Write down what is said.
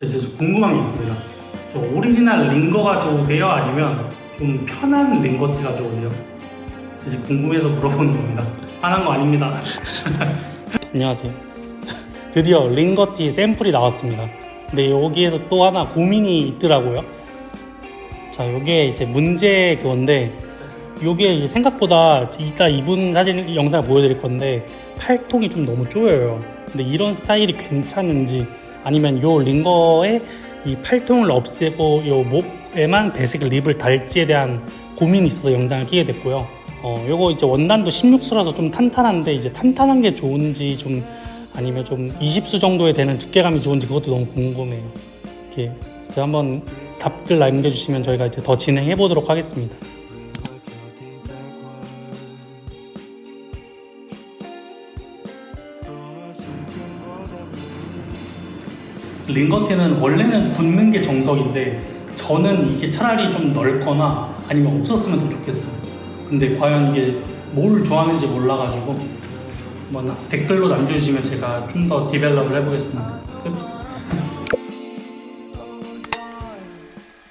그래서 좀 궁금한 게 있습니다. 저 오리지널 링거가 좋으세요? 아니면 좀 편한 링거티가 좋으세요? 이제 궁금해서 물어보는 겁니다. 화난 거 아닙니다. 안녕하세요. 드디어 링거티 샘플이 나왔습니다. 근데 여기에서 또 하나 고민이 있더라고요. 자, 요게 이제 문제 그건데, 요게 생각보다 이따 이분 사진 영상 보여드릴 건데, 팔통이 좀 너무 쪼여요. 근데 이런 스타일이 괜찮은지, 아니면 요 링거에 이 팔통을 없애고 요 목에만 배식 립을 달지에 대한 고민이 있어서 영상을 끼게 됐고요. 어, 요거 이제 원단도 16수라서 좀 탄탄한데 이제 탄탄한 게 좋은지 좀 아니면 좀 20수 정도에 되는 두께감이 좋은지 그것도 너무 궁금해요. 이렇게 한번 답글 남겨주시면 저희가 이제 더 진행해 보도록 하겠습니다. 링거티는 원래는 붙는 게 정석인데 저는 이게 차라리 좀 넓거나 아니면 없었으면 더 좋겠어요. 근데 과연 이게 뭘 좋아하는지 몰라가지고 뭐 나- 댓글로 남겨주시면 제가 좀 더 디벨롭을 해보겠습니다. 끝.